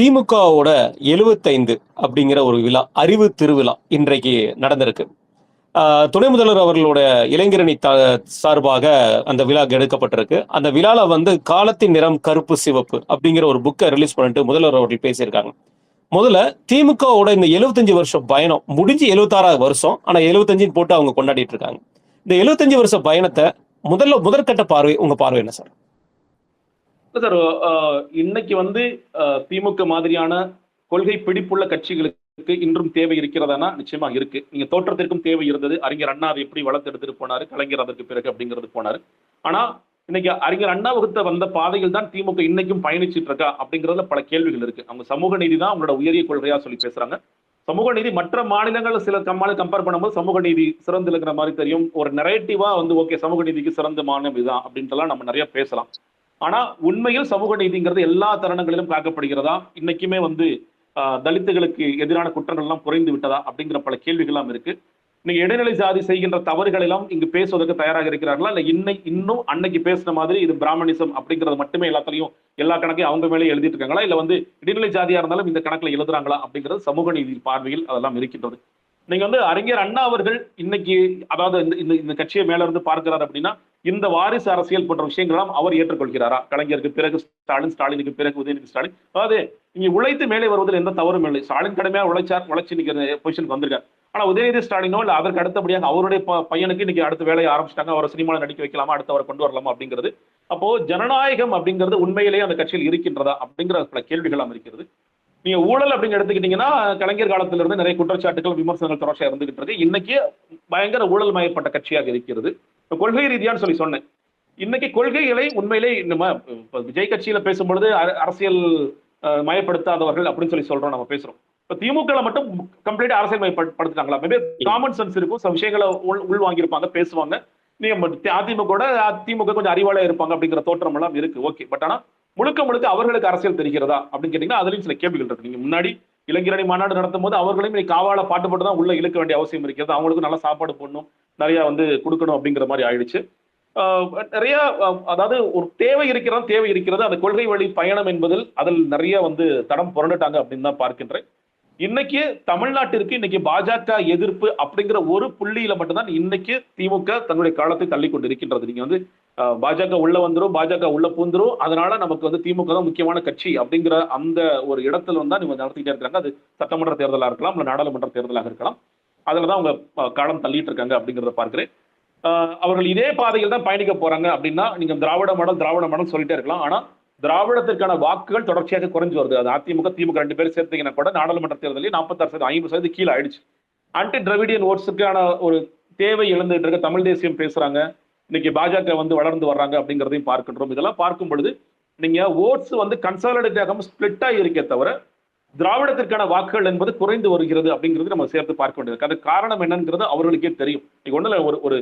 திமுகவோட எழுபத்தைந்து அப்படிங்கிற ஒரு விழா அறிவு திருவிழா இன்றைக்கு நடந்திருக்கு. ஆஹ் துணை முதல்வர் அவர்களோட இளைஞரணி த சார்பாக அந்த விழா எடுக்கப்பட்டிருக்கு. அந்த விழால வந்து காலத்தின் நிறம் கருப்பு சிவப்பு அப்படிங்கிற ஒரு புக்கை ரிலீஸ் பண்ணிட்டு முதல்வர் அவர்கள் பேசியிருக்காங்க. முதல்ல திமுகவோட இந்த 75 வருஷம் பயணம் முடிஞ்சு எழுபத்தாறாவது வருஷம் ஆனா 75 போட்டு அவங்க கொண்டாடிட்டு இருக்காங்க. இந்த 75 வருஷ பயணத்தை முதல்ல முதற்கட்ட பார்வை உங்க பார்வை என்ன சார்? சார் இன்னைக்கு வந்து திமுக மாதிரியான கொள்கை பிடிப்புள்ள கட்சிகளுக்கு இன்றும் தேவை இருக்கிறதானா நிச்சயமா இருக்கு. நீங்க தோற்றத்திற்கும் தேவை இருந்தது. அறிஞர் அண்ணா அதை எப்படி வளர்த்து எடுத்துட்டு போனாரு? கலைஞர் அதற்கு பிறகு அப்படிங்கிறது போனாரு. ஆனா இன்னைக்கு அறிஞர் அண்ணா வகுத்த வந்த பாதையில் தான் திமுக இன்னைக்கும் பயணிச்சிட்டு இருக்கா? அப்படிங்கிறதுல பல கேள்விகள் இருக்கு. அவங்க சமூக நீதி தான் அவங்களோட உயரிய கொள்கையா சொல்லி பேசுறாங்க. சமூக நீதி மற்ற மாநிலங்கள் சில கம்மால கம்பேர் பண்ணும்போது சமூக நீதி சிறந்து இருக்கிற மாதிரி தெரியும். ஒரு நெரேட்டிவா வந்து ஓகே சமூக நீதிக்கு சிறந்த மாநிலம் இதுதான் அப்படின்ட்டுலாம் நம்ம நிறைய பேசலாம். ஆனா உண்மையில் சமூக நீதிங்கிறது எல்லா தருணங்களிலும் காக்கப்படுகிறதா? இன்னைக்குமே வந்து ஆஹ், தலித்துகளுக்கு எதிரான குற்றங்கள் எல்லாம் குறைந்து விட்டதா? அப்படிங்கிற பல கேள்விகள்லாம் இருக்கு. நீங்க இடைநிலை ஜாதி செய்கின்ற தவறுகள் எல்லாம் இங்கு பேசுவதற்கு தயாராக இருக்கிறார்களா? இல்ல இன்னை இன்னும் அன்னைக்கு பேசின மாதிரி இது பிராமணிசம் அப்படிங்கிறது மட்டுமே எல்லாத்துலயும் எல்லா கணக்கையும் அவங்க மேலே எழுதிட்டு இருக்காங்களா? இல்ல வந்து இடைநிலை ஜாதியா இருந்தாலும் இந்த கணக்குல எழுதுறாங்களா? அப்படிங்கிறது சமூக நீதி பார்வையில் அதெல்லாம் இருக்கின்றது. நீங்க வந்து அறிஞர் அண்ணா அவர்கள் இன்னைக்கு அதாவது இந்த- இந்த இந்த கட்சியை மேல இருந்து பார்க்கிறார் அப்படின்னா இந்த வாரிசு அரசியல் போன்ற விஷயங்கள்லாம் அவர் ஏற்றுக்கொள்கிறாரா? கலைஞருக்கு பிறகு ஸ்டாலின் ஸ்டாலினுக்கு பிறகு உதயநிதி ஸ்டாலின். அதாவது நீங்க உழைத்து மேலே வருவதில் எந்த தவறும் இல்லை. ஸ்டாலின் கடமையா உழைச்சார் உழைச்சி நிக்கிற பொசிஷனுக்கு வந்திருக்காரு. ஆனா உதயநிதி ஸ்டாலினோ இல்ல அதற்கு அடுத்தபடியாக அவருடைய பையனுக்கு இன்னைக்கு அடுத்த வேலையை ஆரம்பிச்சிட்டாங்க. அவரை சினிமாவில் நடிக்க வைக்கலாமா? அடுத்து அவரை கொண்டு வரலாமா? அப்படிங்கிறது. அப்போ ஜனநாயகம் அப்படிங்கிறது உண்மையிலேயே அந்த கட்சியில் இருக்கின்றதா? அப்படிங்கிற பல கேள்விகளாம் இருக்கிறது. நீங்க ஊழல் அப்படின்னு எடுத்துக்கிட்டீங்கன்னா கலைஞர் காலத்துல இருந்து நிறைய குற்றச்சாட்டுகள் விமர்சனங்கள் தொடர்ச்சியா இருந்துகிட்டு இருக்கு. இன்னைக்கு பயங்கர ஊழல் மயப்பட்ட கட்சியாக இருக்கிறது. கொள்கை ரீதியான்னு சொல்லி சொன்னேன். இன்னைக்கு கொள்கைகளை உண்மையிலே நம்ம விஜய் கட்சியில பேசும்பொழுது அரசியல் மயப்படுத்தாதவர்கள் அப்படின்னு சொல்லி சொல்றோம் நம்ம பேசுறோம். இப்ப திமுக மட்டும் கம்ப்ளீட் அரசியல் மயப்படுத்திட்டாங்களா? மேபி காமன் சென்ஸ் இருக்கும். சில விஷயங்களை உள் உள் வாங்கியிருப்பாங்க பேசுவாங்க. நீங்க ம- அதிமுக கூட திமுக கொஞ்சம் அறிவாளியா இருப்பாங்க அப்படிங்கிற தோற்றம் எல்லாம் இருக்கு. ஓகே பட் ஆனா முழுக்க முழுக்க அவர்களுக்கு அரசியல் தெரிகிறதா அப்படின்னு கேட்டீங்கன்னா அதுலயும் சில கேள்விகள் இருக்கு. நீங்க முன்னாடி இளைஞரணி மாநாடு நடத்தும் போது அவர்களையும் நீ காவால பாட்டு போட்டு தான் உள்ள இழுக்க வேண்டிய அவசியம் இருக்கிறது. அவங்களுக்கு நல்லா சாப்பாடு போடணும் நிறைய வந்து கொடுக்கணும் அப்படிங்கிற மாதிரி ஆயிடுச்சு. நிறைய அதாவது ஒரு தேவை இருக்கிறதா தேவை இருக்கிறது. அந்த கொள்கை வழி பயணம் என்பதில் அதில் நிறைய வந்து தடம் புரண்டுட்டாங்க அப்படின்னு தான் பார்க்கின்றேன். இன்னைக்கு தமிழ்நாட்டிற்கு இன்னைக்கு பாஜக எதிர்ப்பு அப்படிங்கிற ஒரு புள்ளியில மட்டும்தான் இன்னைக்கு திமுக தன்னுடைய காலத்தை தள்ளி கொண்டு இருக்கின்றது நீங்க வந்து பாஜக உள்ள வந்துடும் பாஜக உள்ள பூந்துரும் அதனால நமக்கு வந்து திமுக தான் முக்கியமான கட்சி அப்படிங்கிற அந்த ஒரு இடத்துல வந்து நீங்க நடத்திக்கிட்டே இருக்காங்க அது சட்டமன்ற தேர்தலா இருக்கலாம் இல்ல நாடாளுமன்ற தேர்தலாக இருக்கலாம். அதுலதான் அவங்க காலம் தள்ளிட்டு இருக்காங்க அப்படிங்கிறத பார்க்கிறேன். ஆஹ் அவர்கள் இதே பாதையில் தான் பயணிக்க போறாங்க அப்படின்னா நீங்க திராவிட மாடல் திராவிட மாடல் சொல்லிட்டே இருக்கலாம். ஆனா திராவிடத்திற்கான வாக்குகள் தொடர்ச்சியாக குறைஞ்சு வருது. அது அதிமுக திமுக ரெண்டு பேரும் சேர்த்தீங்கன்னா கூட நாடாளுமன்ற தேர்தலில் நாற்பத்தாறு சதவீதம் ஐம்பது சதவீதம் கீழே ஆயிடுச்சு. ஆன்டி திராவிடியன் ஓட்ஸுக்கான ஒரு தேவை எழுந்துட்டு இருக்க தமிழ் தேசியம் பேசுறாங்க. இன்னைக்கு பாஜக வந்து வளர்ந்து வர்றாங்க அப்படிங்கிறதையும் பார்க்கின்றோம். இதெல்லாம் பார்க்கும் பொழுது நீங்க ஓட்ஸ் வந்து கன்சாலிடேட் ஆகாம ஸ்பிளிட் இருக்கே தவிர திராவிடத்திற்கான வாக்குகள் என்பது குறைந்து வருகிறது அப்படிங்கிறது நம்ம சேர்த்து பார்க்க வேண்டியது. அது காரணம் என்னங்கிறது அவர்களுக்கே தெரியும். இன்னைக்கு ஒண்ணுல ஒரு ஒரு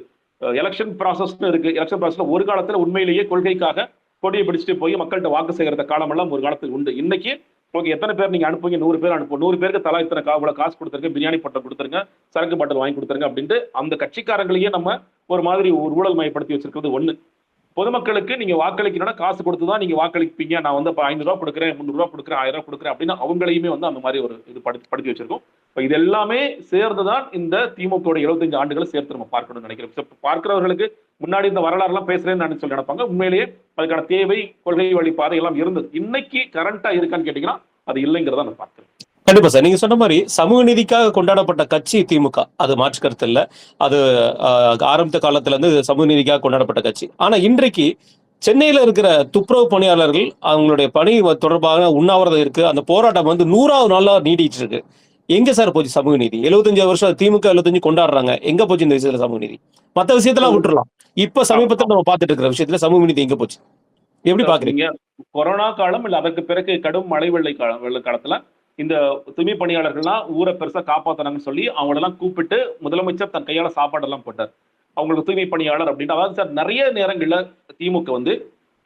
எலெக்ஷன் ப்ராசஸ்னு இருக்கு. எலெக்ஷன் ப்ராசஸ்ல ஒரு காலத்துல உண்மையிலேயே கொள்கைக்காக கொடியை பிடிச்சிட்டு போய் மக்கள்கிட்ட வாக்கு சேகரித்த காலமெல்லாம் ஒரு காலத்தில் உண்டு. இன்னைக்கு ஓகே எத்தனை பேர் நீங்க அனுப்புங்க நூறு பேர் அனுப்பும் நூறு பேருக்கு தலா இத்தனை கா காசு கொடுத்துருங்க பிரியாணி பட்டம் கொடுத்துருங்க சரக்கு பாட்டில் வாங்கி கொடுத்துருங்க அப்படின்ட்டு அந்த கட்சிக்காரங்களையே நம்ம ஒரு மாதிரி ஒரு ஊழல் மயப்படுத்தி வச்சிருக்கிறது ஒன்று பொதுமக்களுக்கு நீங்க வாக்களிக்கணும்னா காசு கொடுத்து தான் நீங்க வாக்களிப்பீங்க. நான் வந்து இப்போ ஐநூறுரூவா கொடுக்குறேன் முந்நூறுரூவா கொடுக்குறேன் ஆயிரம் ரூபா கொடுக்குறேன் அப்படின்னு அவங்களையுமே வந்து அந்த மாதிரி ஒரு இது படுத்தி படுத்தி வச்சிருக்கோம். இப்போ இது எல்லாமே சேர்ந்து தான் இந்த திமுக எழுபத்தஞ்சு ஆண்டுகளை சேர்த்து நம்ம பார்க்கணும்னு நினைக்கிறோம். பார்க்கிறவர்களுக்கு முன்னாடி இந்த வரலாறுலாம் பேசுறேன்னு நான் சொல்லி நினைப்பாங்க உண்மையிலேயே அதுக்கான தேவை கொள்கை வழி பாதை எல்லாம் இருந்தது. இன்னைக்கு கரண்டா இருக்கான்னு கேட்டீங்கன்னா அது இல்லைங்கிறத நான் பார்க்கிறேன். கண்டிப்பா சார். நீங்க சொன்ன மாதிரி சமூக நீதிக்காக கொண்டாடப்பட்ட கட்சி திமுக. அது மாற்று கருத்து இல்ல. அது ஆரம்பித்த காலத்துல இருந்து சமூக நீதிக்காக கொண்டாடப்பட்ட கட்சி. ஆனா இன்றைக்கு சென்னையில இருக்கிற துப்புரவு பணியாளர்கள் அவங்களுடைய பணி தொடர்பாக உண்ணாவிரதம் இருக்கு. அந்த போராட்டம் வந்து நூறாவது நாளா நீடிட்டு இருக்கு. எங்க சார் போச்சு சமூக நீதி? 75 வருஷம் திமுக 75 கொண்டாடுறாங்க. எங்க போச்சு இந்த விஷயத்துல சமூக நீதி? மத்த விஷயத்தெல்லாம் விட்டுறலாம். இப்ப சமீபத்துல நம்ம பார்த்துட்டு இருக்கிற விஷயத்துல சமூக நீதி எங்க போச்சு? எப்படி பாக்குறீங்க? கொரோனா காலம் இல்ல அதற்கு பிறகு கடும் மழை வெள்ளை காலம் வெள்ள காலத்துல இந்த துணி பணியாளர்கள்லாம் ஊரை பெருசா காப்பாத்தனாங்கன்னு சொல்லி அவங்களெல்லாம் கூப்பிட்டு முதலமைச்சர் தன் கையால சாப்பாடு எல்லாம் போட்டார். அவங்களுக்கு தூய்மை பணியாளர் அப்படின்னு அதாவது சார் நிறைய நேரங்கள்ல திமுக வந்து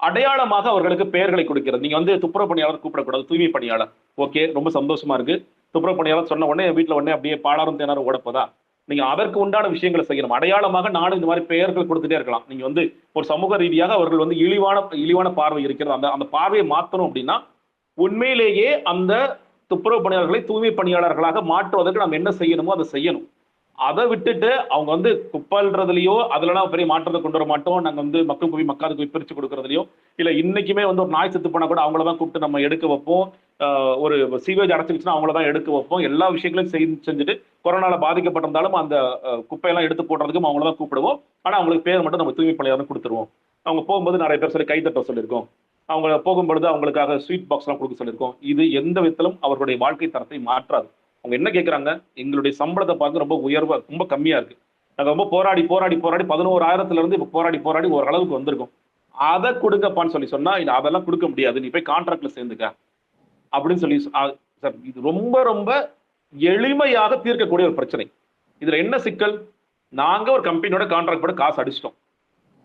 அடையாளமாக அவர்களுக்கு பெயர்களை கொடுக்கிறது. நீங்க வந்து துப்புரவு பணியாளர் கூப்பிடக்கூடாது தூய்மை பணியாளர். ஓகே ரொம்ப சந்தோஷமா இருக்கு. துப்புரவு பணியாளர் சொன்ன உடனே வீட்டுல உடனே அப்படியே பாலாரும் தேனாரும் ஓடப்போதா? நீங்க அதற்கு உண்டான விஷயங்களை செய்யணும். அடையாளமாக நானும் இந்த மாதிரி பெயர்கள் கொடுத்துட்டே இருக்கலாம். நீங்க வந்து ஒரு சமூக ரீதியாக அவர்கள் வந்து இழிவான இழிவான பார்வை இருக்கிறது. அந்த அந்த பார்வையை மாத்தணும் அப்படின்னா உண்மையிலேயே அந்த துப்புரவு பணியாளர்களை தூய்மை பணியாளர்களாக மாற்றுவதற்கு நம்ம என்ன செய்யணுமோ அதை செய்யணும். அதை விட்டுட்டு அவங்க வந்து குப்பல்றதுலயோ அதுலலாம் பெரிய மாற்றத்தை கொண்டு வர மாட்டோம். நாங்க வந்து மக்கள் குவி மக்காத குவி பிரிச்சு கொடுக்கறதுலயோ இல்ல இன்னைக்குமே வந்து ஒரு நாய் செத்து போனா கூட அவங்கள தான் கூப்பிட்டு நம்ம எடுக்க வைப்போம். ஒரு சீவேஜ் அடைச்சிருச்சுன்னா அவங்கள தான் எடுக்க வைப்போம். எல்லா விஷயங்களையும் செஞ்சு செஞ்சுட்டு கொரோனால பாதிக்கப்பட்டிருந்தாலும் அந்த குப்பையெல்லாம் எடுத்து போடுறதுக்கும் அவங்கள தான் கூப்பிடுவோம். ஆனா அவங்களுக்கு பேர் மட்டும் நம்ம தூய்மை பணியாளர் கொடுத்துருவோம். அவங்க போகும்போது நிறைய பேர் சொல்லி கைத்தட்ட சொல்லியிருக்கோம். அவங்க போகும்பொழுது அவங்களுக்காக ஸ்வீட் பாக்ஸ்லாம் கொடுக்க சொல்லியிருக்கோம். இது எந்த விதத்திலும் அவர்களுடைய வாழ்க்கை தரத்தை மாற்றாது. அவங்க என்ன கேட்குறாங்க எங்களுடைய சம்பளத்தை பார்த்து ரொம்ப உயர்வாக ரொம்ப கம்மியாக இருக்குது நாங்கள் ரொம்ப போராடி போராடி போராடி பதினோராயிரத்துலேருந்து இப்போ போராடி போராடி ஓரளவுக்கு வந்திருக்கோம். அதை கொடுங்கப்பான்னு சொல்லி சொன்னால் இல்லை அதெல்லாம் கொடுக்க முடியாது. நீ போய் கான்ட்ராக்டில் சேர்ந்துக்க. அப்படின்னு சொல்லி சார் இது ரொம்ப ரொம்ப எளிமையாக தீர்க்கக்கூடிய ஒரு பிரச்சனை. இதில் என்ன சிக்கல்? நாங்கள் ஒரு கம்பெனியோட கான்ட்ராக்ட் போட காசு அடிச்சிட்டோம்.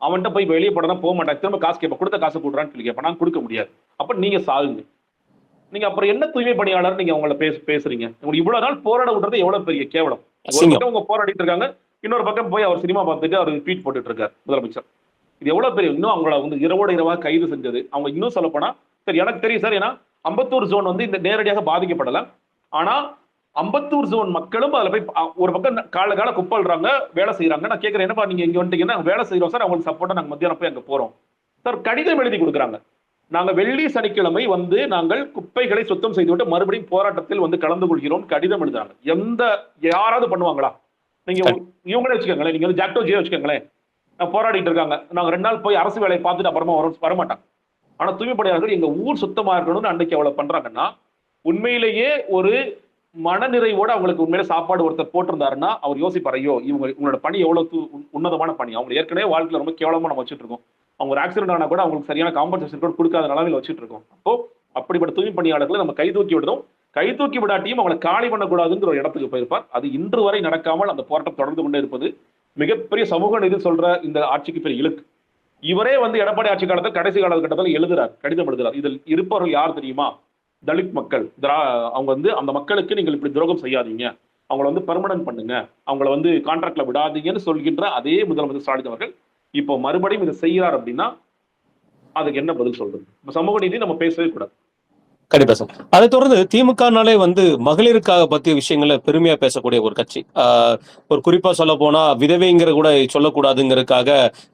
அவன்கிட்ட போய் வெளியே போடனா போக மாட்டான். திரும்ப காசு கேட்பேன் கொடுத்த காசு கொடுறான்னு சொல்லி கேட்பேன். நான் கொடுக்க முடியாது. அப்ப நீங்க சாகுங்க. நீங்க அப்புறம் என்ன தூய்மை பணியாளர் நீங்க உங்களை பேச பேசுறீங்க? உங்களுக்கு இவ்வளவு நாள் போராட விடுறது எவ்வளவு பெரிய கேவலம்? ஒரு அசிங்கம். பக்கம் உங்க போராடிட்டு இருக்காங்க இன்னொரு பக்கம் போய் அவர் சினிமா பார்த்துட்டு அவர் ட்வீட் போட்டுட்டு இருக்காரு முதலமைச்சர். இது எவ்வளவு பெரிய இன்னும் அவங்கள வந்து இரவோட இரவா கைது செஞ்சது. அவங்க இன்னும் சொல்ல போனா சரி எனக்கு தெரியும் சார் ஏன்னா அம்பத்தூர் ஜோன் வந்து இந்த நேரடியாக பாதிக்கப்படல. ஆனா அம்பத்தூர் ஜோன் மக்களும் அதுல போய் ஒரு பக்கம் கால கால குப்பல்றாங்க வேலை செய்யறாங்க நான் கேட்கறேன் என்னப்பா நீங்க இங்க வந்துட்டீங்கன்னா வேலை செய்யறோம் சார் அவங்களுக்கு சப்போர்ட்டா நாங்க மத்தியானம் போய் அங்க போறோம். சார் கடிதம் எழுதி கொடுக்குறாங்க. நாங்க வெள்ளி சனிக்கிழமை வந்து நாங்கள் குப்பைகளை சுத்தம் செய்துவிட்டு மறுபடியும் போராட்டத்தில் வந்து கலந்து கொள்கிறோம் கடிதம் எழுதுறாங்க. எந்த யாராவது பண்ணுவாங்களா? நீங்க இவங்களே வச்சுக்கோங்களேன் நீங்க வந்து ஜாக்டோ ஜே வச்சுக்கோங்களேன் போராடிட்டு இருக்காங்க. நாங்க ரெண்டு நாள் போய் அரசு வேலையை பார்த்துட்டு அப்புறமா வர வரமாட்டாங்க. ஆனா தூய்மை பணியாளர்கள் எங்க ஊர் சுத்தமா இருக்கணும்னு அன்னைக்கு அவ்வளவு பண்றாங்கன்னா உண்மையிலேயே ஒரு மனநிறைவோட அவங்களுக்கு உண்மையில சாப்பாடு ஒருத்தர் போட்டிருந்தாருன்னா அவர் யோசிப்பார் ஐயோ இவங்க உங்களோட பணி எவ்வளவு உன்னதமான பணி. அவங்க ஏற்கனவே வாழ்க்கையில ரொம்ப கேவலமா நம்ம வச்சுட்டு இருக்கோம். அவங்க ஒரு ஆக்சிடென்ட் ஆனா கூட அவங்களுக்கு சரியான காம்பன்சேஷன் கூட கொடுக்காத நிலவில் வச்சுட்டு இருக்கோம். அப்போ அப்படிப்பட்ட தூய்மை பணியாளர்களை நம்ம கை தூக்கி விடுறோம் கை தூக்கி விடாட்டியும் அவங்களை காலி பண்ணக்கூடாதுங்கிற ஒரு இடத்துக்கு போயிருப்பார். அது இன்று வரை நடக்காமல் அந்த போராட்டம் தொடர்ந்து கொண்டே இருப்பது மிகப்பெரிய சமூக நீதி சொல்ற இந்த ஆட்சிக்கு பெரிய இழுக்கு. இவரே வந்து எடப்பாடி ஆட்சி காலத்தில் கடைசி காலகட்டத்தில் எழுதுறார் கடிதம் எழுதுறார். இதில் இருப்பவர்கள் யார் தெரியுமா? தலித் மக்கள் திரா அவங்க வந்து அந்த மக்களுக்கு நீங்கள் இப்படி துரோகம் செய்யாதீங்க. அவங்கள வந்து பெர்மனன்ட் பண்ணுங்க. அவங்கள வந்து கான்ட்ராக்ட்ல விடாதீங்கன்னு சொல்கின்ற அதே முதலமைச்சர் ஸ்டாலின் அவர்கள் இப்போ மறுபடியும் இதை செய்கிறார் அப்படின்னா அதுக்கு என்ன பதில் சொல்றது? சமூக நீதி நம்ம பேசவே கூடாது. கண்டிப்பா சார் அதை தொடர்ந்து திமுகனாலே வந்து மகளிருக்காக பத்திய விஷயங்களை பெருமையா பேசக்கூடிய ஒரு கட்சி. ஒரு குறிப்பா சொல்ல போனா விதவைங்கிற கூட சொல்லக்கூடாதுங்கிறதுக்காக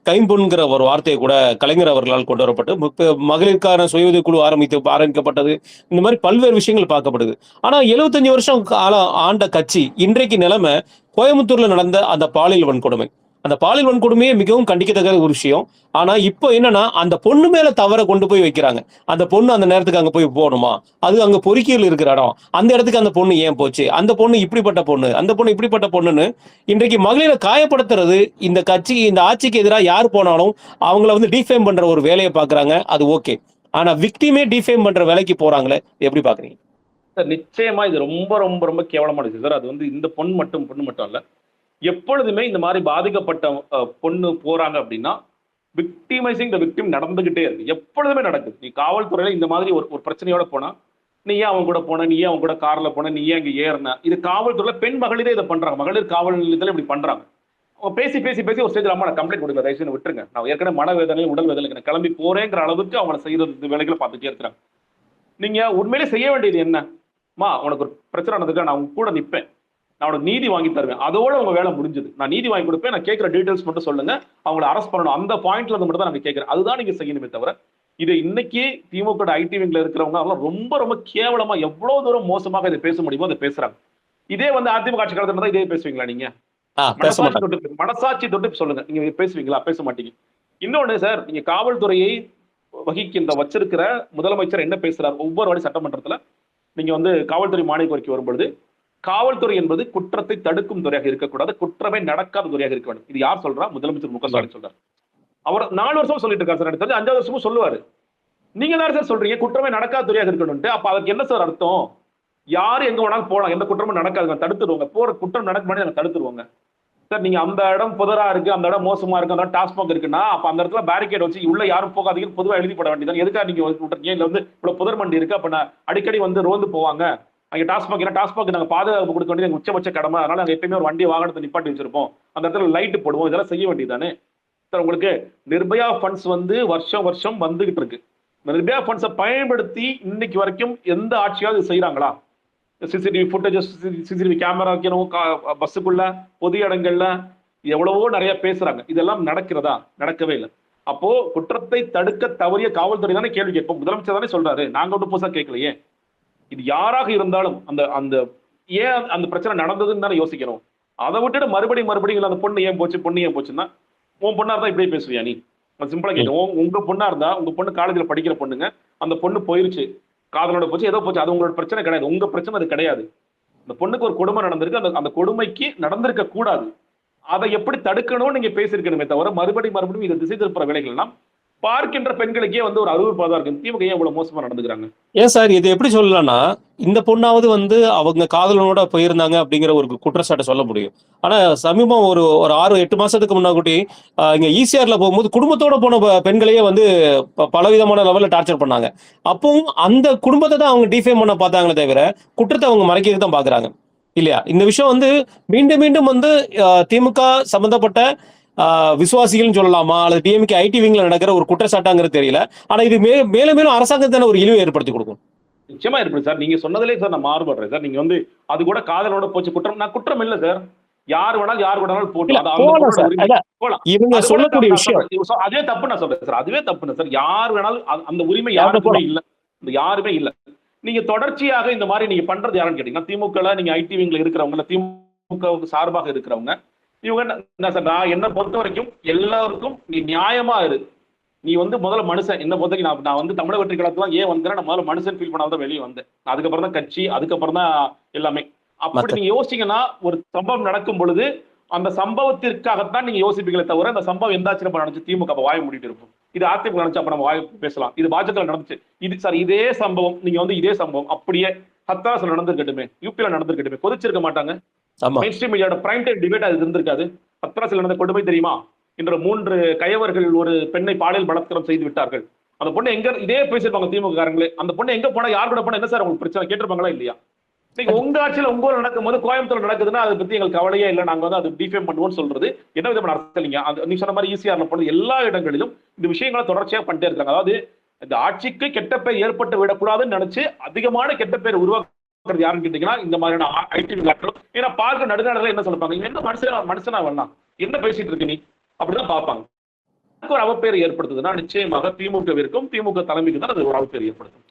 கைம்பொன்கிற ஒரு வார்த்தையை கூட கலைஞர் அவர்களால் கொண்டு வரப்பட்டு மகளிருக்கான சுய உதவி குழு ஆரம்பித்து ஆரம்பிக்கப்பட்டது. இந்த மாதிரி பல்வேறு விஷயங்கள் பார்க்கப்படுது. ஆனா 75 வருஷம் காலம் ஆண்ட கட்சி இன்றைக்கு நிலைமை கோயம்புத்தூர்ல நடந்த அந்த பாலியல் வன்கொடுமை. அந்த பாலியல் வன்கொடுமையே மிகவும் கண்டிக்கத்தக்க ஒரு விஷயம். ஆனா இப்போ என்னன்னா அந்த பொண்ணு மேல தவற கொண்டு போய் வைக்கிறாங்க. அந்த பொண்ணு அந்த நேரத்துக்கு அங்க போய் போகணுமா? அது அங்க பொறுக்கியில் இருக்கிற இடம். அந்த இடத்துக்கு அந்த பொண்ணு ஏன் போச்சு? அந்த பொண்ணு இப்படிப்பட்ட பொண்ணு? அந்த பொண்ணு இப்படிப்பட்ட பொண்ணுன்னு இன்றைக்கு மகளிரை காயப்படுத்துறது இந்த கட்சி இந்த ஆட்சிக்கு எதிராக யார் போனாலும் அவங்கள வந்து டிஃபேம் பண்ற ஒரு வேலையை பாக்குறாங்க அது ஓகே. ஆனா விக்டிமே டிஃபேம் பண்ற வேலைக்கு போறாங்களே எப்படி பாக்குறீங்க சார் நிச்சயமா இது ரொம்ப ரொம்ப ரொம்ப கேவலமான விஷயம். சார் அது வந்து இந்த பொண்ணு மட்டும் பொண்ணு மட்டும் இல்ல எப்பொழுதுமே இந்த மாதிரி பாதிக்கப்பட்ட பொண்ணு போறாங்க அப்படின்னா விக்டிமைசிங் த விக்டிம் நடந்துகிட்டே இருக்கு. எப்பொழுதுமே நடக்குது. நீ காவல்துறையில இந்த மாதிரி ஒரு ஒரு பிரச்சனையோட போனா நீ ஏன் அவன் கூட போன நீ ஏன் அவன் கூட கார்ல போன நீ ஏன் இங்க ஏறின? இது காவல்துறையில பெண் மகளிரே இதை பண்றாங்க. மகளிர் காவல் நிலையத்துல இப்படி பண்றாங்க. அவங்க பேசி பேசி பேசி ஒரு ஸ்டேஜ் அம்மா நான் கம்ப்ளைண்ட் கொடுக்க தயவுசெய்து விட்டுருங்க. நான் ஏற்கனவே மனவேதனை உடல் வேதனை நான் கிளம்பி போறேங்கிற அளவுக்கு அவங்களை செய்யறது வேலைகளை பார்த்துட்டே இருக்கிறாங்க. நீங்க உண்மையிலே செய்ய வேண்டியது என்ன? உனக்கு ஒரு பிரச்சனை நடந்துக்கா நான் உங்க கூட நிற்பேன் நான் உனக்கு நீதி வாங்கி தருவேன். அதோட உங்க வேலை முடிஞ்சது. நான் நீதி வாங்கி கொடுப்பேன். நான் கேட்கிற டீடைல்ஸ் மட்டும் சொல்லுங்க. அவங்கள அரெஸ்ட் பண்ணணும். அந்த பாயிண்ட்ல இருந்து மட்டும் தான் நாங்க கேட்கிறேன். அதுதான் நீங்க செய்யணுமே தவிர இது இன்னைக்கு திமுக ஐடி விங்ல இருக்கிறவங்க அவங்களாம் ரொம்ப ரொம்ப கேவலமா எவ்வளவு தூரம் மோசமாக இதை பேச முடியுமோ அதை பேசுறாங்க. இதே வந்து அதிமுக ஆட்சி காலத்துல இருந்தா இதே பேசுவீங்களா நீங்க? மனசாட்சி தொட்டு சொல்லுங்க. நீங்க பேசுவீங்களா? பேச மாட்டீங்க. இன்னொன்னு சார் நீங்க காவல்துறையை வகிக்கின்ற வச்சிருக்கிற முதலமைச்சர் என்ன பேசுறார்? ஒவ்வொரு வாடி சட்டமன்றத்துல நீங்க வந்து காவல்துறை மானிய கோரிக்கை வரும்பொழுது காவல்துறை என்பது குற்றத்தை தடுக்கும் துறையாக இருக்கக்கூடாது குற்றமே நடக்காத துறையாக இருக்க வேண்டும். இது யார் சொல்றா? முதலமைச்சர் மு க ஸ்டாலின் சொல்றார். அவர் நாலு வருஷம் சொல்லிட்டு இருக்காரு சார் எனக்கு அஞ்சாவது வருஷமும் சொல்லுவாரு. நீங்க தான் சார் சொல்றீங்க குற்றமே நடக்காத துறையாக இருக்கணும்ட்டு அப்ப அதுக்கு என்ன சார் அர்த்தம்? யாரு எங்க வேணாலும் போகலாம் எந்த குற்றமும் நடக்காதுங்க தடுத்துருவாங்க. போற குற்றம் நடக்க முன்னாடி நாங்க தடுத்துருவாங்க. சார் நீங்க அந்த இடம் புதரா இருக்கு அந்த இடம் மோசமா இருக்கு அந்த இடம் டாஸ்மாக் இருக்குன்னா அப்ப அந்த இடத்துல பேரிகேட் வச்சு உள்ள யாரும் போகாதீங்கன்னு பொதுவாக எழுதி போட வேண்டியது எதுக்காக நீங்க விட்டுருக்கீங்க இல்ல வந்து இவ்வளவு புதர் மண்டி இருக்கு? அப்ப நான் அடிக்கடி வந்து ரோந்து போவாங்க. அங்கே டாஸ்மாக் ஏன்னா டாஸ்மாக் நாங்கள் பாதுகாப்பு கொடுக்க வேண்டியது எங்கள் உச்சபட்ச கடமை. அதனால் நாங்கள் எப்பயுமே ஒரு வண்டி வாகனத்தை நிப்பாட்டி வச்சிருப்போம். அந்த இடத்துல லைட்டு போடுவோம். இதெல்லாம் செய்ய வேண்டியதானே சார் உங்களுக்கு நிர்பயா ஃபண்ட்ஸ் வந்து வருஷம் வருஷம் வந்துகிட்டு இருக்கு. நிர்பயா ஃபண்ட்ஸை பயன்படுத்தி இன்னைக்கு வரைக்கும் எந்த ஆட்சியாவது இது சிசிடிவி ஃபுட்டேஜஸ் சிசிடிவி கேமரா வைக்கணும் கா- பஸ்ஸுக்குள்ள பொது இடங்கள்ல எவ்வளவோ நிறைய பேசுறாங்க. இதெல்லாம் நடக்கிறதா? நடக்கவே இல்லை. அப்போ குற்றத்தை தடுக்க தவறிய காவல்துறை தானே கேள்வி கேட்போம். முதலமைச்சர் தானே சொல்றாரு. நாங்க ஒன்றும் புதுசாக கேட்கலையே. இது யாராக இருந்தாலும் அந்த அந்த ஏன் அந்த பிரச்சனை நடந்ததுன்னு தானே யோசிக்கணும். அதை விட்டுட்டு மறுபடியும் மறுபடியும் அந்த பொண்ணு ஏன் போச்சு பொண்ணு ஏன் போச்சுன்னா உன் பொண்ணா இருந்தா இப்படியே பேசுவியா நீ? சிம்பிளா கேட்கும் உங்க பொண்ணா இருந்தா உங்க பொண்ணு காலேஜ்ல படிக்கிற பொண்ணுங்க அந்த பொண்ணு போயிருச்சு காதலோட போச்சு ஏதோ போச்சு அது உங்களோட பிரச்சனை கிடையாது. உங்க பிரச்சனை அது கிடையாது. அந்த பொண்ணுக்கு ஒரு கொடுமை நடந்திருக்கு அந்த அந்த கொடுமைக்கு நடந்திருக்க கூடாது. அதை எப்படி தடுக்கணும்னு நீங்க பேசியிருக்கணுமே தவிர மறுபடியும் மறுபடியும் இதை திசை திருப்புற வேலைகள் எல்லாம் பார்க்கின்ற பெண்களுக்கே வந்து ஒரு அறுவறுப்பாக தான் இருக்கு திமுக ஏன் இவ்வளவு மோசமா நடந்துக்கிறாங்க? ஏன் சார் இது எப்படி சொல்லலாம்னா இந்த பொண்ணாவது வந்து அவங்க காதலனோட போயிருந்தாங்க அப்படிங்கிற ஒரு குற்றச்சாட்டை சொல்ல முடியும். ஆனா சமீபம் ஒரு ஒரு ஆறு எட்டு மாசத்துக்கு முன்னாடி இங்க ஈசிஆர்ல போகும்போது குடும்பத்தோட போன பெண்களையே வந்து ப- பலவிதமான லெவல்ல டார்ச்சர் பண்ணாங்க. அப்பவும் அந்த குடும்பத்தை தான் அவங்க டிஃபைன் பண்ண பார்த்தாங்களே தவிர குற்றத்தை அவங்க மறைக்கிறது தான் பாக்குறாங்க இல்லையா? இந்த விஷயம் வந்து மீண்டும் மீண்டும் வந்து திமுக சம்பந்தப்பட்ட விசுவாசிகள்னு சொல்லலாமா? அல்லது டிஎம்கே ஐடி விங்ல நடக்கிற ஒரு குற்றச்சாட்டாங்கிறது தெரியல. ஆனா இது மே மேலும் மேலும் அரசாங்கத்தான ஒரு இழிவை ஏற்படுத்தி கொடுக்கும். நிச்சயமா இருக்கு சார். நீங்க சொன்னதுலே சார் நான் மாறுபடுறேன் சார். நீங்க வந்து அது கூட காதலோட போச்சு. குற்றம் நான் குற்றம் இல்ல சார். யார் வேணாலும் யார் வேணாலும் போட்டு. இவங்க கூட சொல்லக்கூடிய விஷயம். அதே தப்பு நான் சொல்றேன் சார். அதுவே தப்பு சார் யார் வேணாலும் அந்த- உரிமை யாரும் யாருக்குமே இல்ல. யாருமே இல்ல. நீங்க தொடர்ச்சியாக இந்த மாதிரி நீங்க பண்றது யாருன்னு கேட்டீங்கன்னா திமுக நீங்க ஐடி விங்ல இருக்கிறவங்க திமுகவுக்கு சார்பாக இருக்கிறவங்க இவங்க என்ன- சார் நான் என்ன பொறுத்த வரைக்கும் எல்லாருக்கும் நீ நியாயமா இரு. நீ வந்து முதல்ல மனுஷன். என்ன பொறுத்த நான் நான் வந்து தமிழக வெற்றி கழகத்துல ஏன் வந்தேன் நான் முதல்ல மனுஷன் ஃபீல் பண்ணாதான் வெளியே வந்தேன். அதுக்கப்புறம் தான் கட்சி அதுக்கப்புறம் தான் எல்லாமே. அப்படி நீங்க யோசிச்சீங்கன்னா ஒரு சம்பவம் நடக்கும் பொழுது அந்த சம்பவத்திற்காகத்தான் நீங்க யோசிப்பீங்களே தவிர அந்த சம்பவம் எந்த நம்ம நினைச்சு திமுக அப்ப வாய மூடிட்டு இருப்போம். இது அதிமுக நினைச்சு அப்ப நம்ம வாய பேசலாம். இது பாஜக நடந்துச்சு. இது சார் இதே சம்பவம். நீங்க வந்து இதே சம்பவம். அப்படியே ஹத்தாஸ்ல நடந்திருக்கட்டுமே. யூபில நடந்திருக்கட்டுமே. கொதிச்சிருக்க மாட்டாங்க. மெயின் ஸ்ட்ரீம் மீடியாவோட பிரைம் டைம் டிபேட் அது இருந்திருக்காது. ஹத்ராஸில் நடந்த கொடுமை தெரியுமா? என்ற மூன்று கயவர்கள் ஒரு பெண்ணை பாலியல் பலாத்காரம் செய்து விட்டார்கள். அந்த பொண்ணு எங்க இதே பேசியிருப்பாங்க திமுக காரங்களே. அந்த பொண்ணு எங்க போனா யார் கூட போனா என்ன சார் உங்களுக்கு பிரச்சனை? கேட்டிருப்பாங்களா இல்லையா? நீங்க உங்க ஆட்சியில உங்க ஊர்ல நடக்கும் போது கோயம்புத்தூர் நடக்குதுன்னா அதை பத்தி எங்களுக்கு கவலையே இல்லை. நாங்க வந்து அது டிஃபேம் பண்ணுவோம்னு சொல்றது. என்ன விதமான அரசியல் நீங்க நீ சொன்ன மாதிரி ஈஸியா போனது எல்லா இடங்களிலும் இந்த விஷயங்களை தொடர்ச்சியா பண்ணிட்டே இருக்காங்க. அதாவது இந்த ஆட்சிக்கு கெட்ட பேர் ஏற்பட்டு விடக்கூடாதுன்னு நினைச்சு அதிகமான கெட்ட பேர் உருவாக்குறது யாருன்னு கேட்டீங்கன்னா இந்த மாதிரியான ஐடி விளையாட்டுகளும் ஏன்னா பார்க்க நடுநடல என்ன சொல்லுவாங்க என்ன மனுஷனா மனுஷனா வேணாம் என்ன பேசிட்டு இருக்கு நீ? அப்படிதான் பார்ப்பாங்க. ஒரு அவப்பேர் ஏற்படுத்துதுன்னா நிச்சயமாக திமுகவிற்கும் திமுக தலைமைக்கு தான் அது ஒரு அவப்பேர் ஏற்படுத்தும்.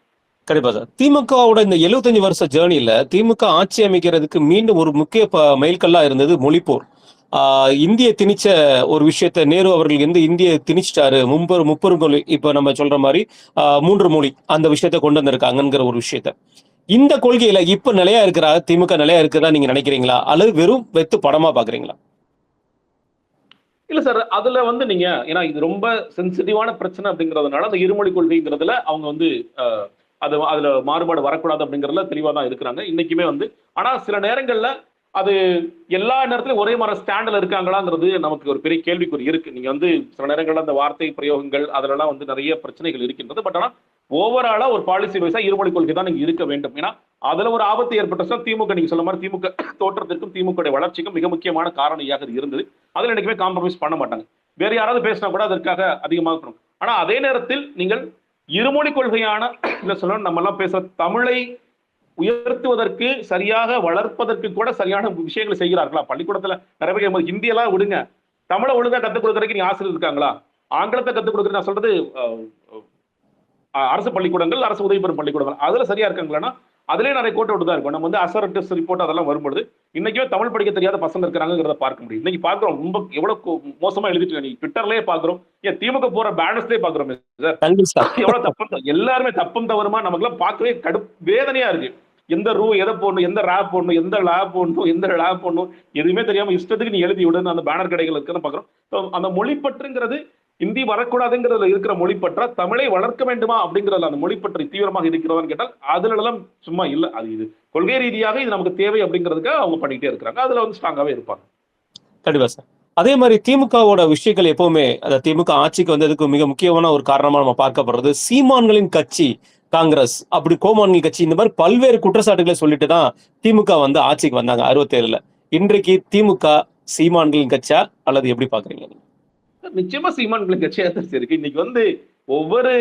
கண்டிப்பா சார். திமுகவோட இந்த 75 வருஷ ஜேர்னில திமுக ஆட்சி அமைக்கிறதுக்கு மீண்டும் ஒரு முக்கிய மைல்கல்லா இருந்தது மொழிப்போர். ஆஹ் இந்திய திணிச்ச ஒரு விஷயத்த நேரு அவர்கள் எந்த இந்திய திணிச்சிட்டாரு. மும்பெரும் முப்பெரும் மொழி இப்ப நம்ம சொல்ற மாதிரி மூன்று மொழி அந்த விஷயத்த கொண்டு வந்திருக்காங்கங்கிற ஒரு விஷயத்த. இந்த கொள்கையில இப்ப நிலையா இருக்கிறா திமுக நிலையா இருக்கிறதா நீங்க நினைக்கிறீங்களா? அல்லது வெறும் வெத்து படமா பாக்குறீங்களா? இல்ல சார் அதுல வந்து நீங்க ஏன்னா இது ரொம்ப சென்சிட்டிவான பிரச்சனை அப்படிங்கறதுனால அந்த இருமொழி கொள்கைங்கிறதுல அவங்க வந்து அது அதுல மாறுபாடு வரக்கூடாது அப்படிங்கறதுல தெளிவா தான் இருக்கிறாங்க. இன்னைக்குமே வந்து ஆனா சில நேரங்கள்ல அது எல்லா நேரத்திலும் ஒரே மாதிரி ஸ்டாண்டில் இருக்காங்களாங்கிறது நமக்கு ஒரு பெரிய கேள்விக்குறி இருக்கு. நீங்க வந்து சில நேரங்களில் அந்த வார்த்தை பிரயோகங்கள் அதிலெல்லாம் வந்து நிறைய பிரச்சனைகள் இருக்கின்றது. பட் ஆனா ஓவராலா ஒரு பாலிசி வைஸா இருமொழி கொள்கை தான் நீங்க இருக்க வேண்டும். ஏன்னா அதுல ஒரு ஆபத்து ஏற்பட்டுச்சுன்னா திமுக நீங்க சொல்ல மாதிரி திமுக தோற்றத்திற்கும் திமுக வளர்ச்சிக்கும் மிக முக்கியமான காரணியாக அது இருந்தது. அதுல எனக்குமே காம்ப்ரமைஸ் பண்ண மாட்டாங்க. வேற யாராவது பேசினா கூட அதற்காக அதிகமாக பண்ணும் ஆனா அதே நேரத்தில் நீங்கள் இருமொழி கொள்கையான இல்ல சொல்லணும் நம்ம எல்லாம் பேசுற தமிழை உயர்த்துவதற்கு சரியாக வளர்ப்பதற்கு கூட சரியான விஷயங்களை செய்கிறார்களா? பள்ளிக்கூடத்துல நிறைய பேர் ஹிந்தியெல்லாம் விடுங்க. தமிழை ஒழுங்கா கத்துக் கொடுக்கறதுக்கு நீ ஆசிரியர் இருக்காங்களா? ஆங்கிலத்தை கத்துக் கொடுக்கறது நான் சொல்றது அரசு பள்ளிக்கூடங்கள் அரசு உதவி பெறும் பள்ளிக்கூடங்கள். அதுல சரியா இருக்காங்களான்னா அதுலயே நிறைய கோட்டை விட்டு தான் இருக்கும். நம்ம வந்து அசர் டெஸ்ட் ரிப்போர்ட் அதெல்லாம் வரும்பொழுது இன்னைக்குமே தமிழ் படிக்க தெரியாத பசங்க இருக்கிறாங்கிறத பார்க்க முடியும். இன்னைக்கு பார்க்கிறோம் ரொம்ப எவ்வளவு மோசமா எழுதிட்டு நீ ட்விட்டர்லயே பாக்குறோம் ஏன் திமுக போற பேனர்ஸ்லயே பாக்குறோம் கண்டிப்பா. எவ்வளவு தப்பும் த- எல்லாருமே தப்பும் தவறுமா நமக்குலாம் பார்க்கவே கடு வேதனையா இருக்கு. எந்த ரூ எதை போடணும் எந்த ரேப் போடணும் எந்த லேப் போடணும் எந்த லா போடணும் எதுவுமே தெரியாம இஷ்டத்துக்கு நீ எழுதி விடுன்னு அந்த பேனர் கடைகள் இருக்குன்னு பாக்குறோம் அந்த மொழிப்பற்றுங்கிறது இந்தி வரக்கூடாதுங்கிறதுல இருக்கிற மொழிப்பற்றா தமிழை வளர்க்க வேண்டுமா அப்படிங்கிறதுல அந்த மொழிப்பற்று தீவிரமாக இருக்கிறதான்னு கேட்டால் அதுல எல்லாம் சும்மா இல்ல. அது இது கொள்கை ரீதியாக இது நமக்கு தேவை அப்படிங்கிறதுக்காக அவங்க பண்ணிட்டே இருக்கிறாங்க. அதுல வந்து ஸ்ட்ராங்காவே இருப்பாங்க. கண்டிப்பா சார். அதே மாதிரி திமுகவோட விஷயங்கள் எப்பவுமே அந்த திமுக ஆட்சிக்கு வந்ததுக்கு மிக முக்கியமான ஒரு காரணமா நம்ம பார்க்கப்படுறது சீமான்களின் கட்சி. காங்கிரஸ் அப்படி கோமான்கள் கட்சி இந்த மாதிரி பல்வேறு குற்றச்சாட்டுகளை சொல்லிட்டு தான் திமுக வந்து ஆட்சிக்கு வந்தாங்க அறுபத்தேழுல. இன்றைக்கு திமுக சீமான்களின் கட்சியா அல்லது எப்படி பாக்குறீங்க நிச்சயமா சீமான்களின் கட்சியா தான் இருக்கு. இன்னைக்கு வந்து ஒவ்வொரு